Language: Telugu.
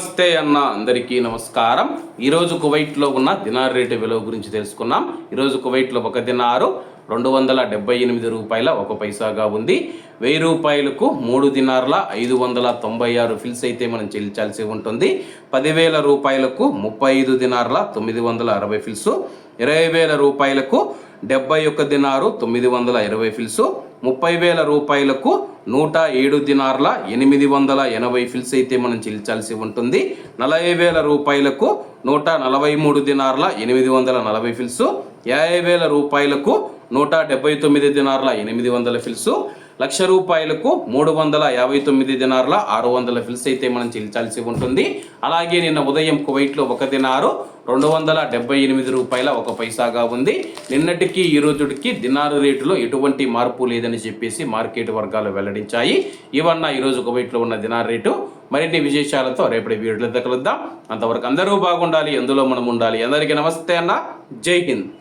నమస్తే అన్న అందరికీ నమస్కారం. ఈరోజు కువైట్లో ఉన్న దినార్ రేటు విలువ గురించి తెలుసుకున్నాం. ఈరోజు కువైట్లో ఒక దినారు రెండు వందల డెబ్బై ఎనిమిది రూపాయల ఒక పైసాగా ఉంది. వెయ్యి రూపాయలకు మూడు దినార్ల ఐదు వందల తొంభై ఆరు ఫిల్స్ అయితే మనం చెల్లించాల్సి ఉంటుంది. పదివేల రూపాయలకు ముప్పై ఐదు దినార్ల తొమ్మిది వందల అరవై ఫిల్స్. ఇరవై వేల రూపాయలకు డెబ్బై ఒక్క దినారు తొమ్మిది వందల ఇరవై ఫిల్స్. ముప్పై వేల రూపాయలకు నూట ఏడు దినార్ల ఎనిమిది వందల ఎనభై ఫిల్స్ అయితే మనం చెల్లించాల్సి ఉంటుంది. నలభై వేల రూపాయలకు నూట నలభై మూడు దినార్ల ఎనిమిది వందల నలభై ఫిల్స్. యాభై వేల రూపాయలకు నూట డెబ్బై తొమ్మిది దినార్ల ఎనిమిది వందల ఫిల్స్. లక్ష రూపాయలకు మూడు వందల యాభై తొమ్మిది దినార్ల ఆరు వందల ఫిల్స్ అయితే మనం చెల్లించాల్సి ఉంటుంది. అలాగే నిన్న ఉదయం కువైట్లో ఒక దినారు రెండు వందల డెబ్బై ఎనిమిది రూపాయల ఒక పైసాగా ఉంది. నిన్నటికి ఈ రోజుకి దినారు రేటులో ఎటువంటి మార్పు లేదని చెప్పేసి మార్కెట్ వర్గాలు వెల్లడించాయి. ఇవన్న ఈరోజు కువైట్లో ఉన్న దినారు రేటు. మరిన్ని విశేషాలతో రేపటి వీడియోలో కలుద్దాం. అంతవరకు అందరూ బాగుండాలి ఎందులో మనం ఉండాలి. అందరికీ నమస్తే అన్న. జై హింద్.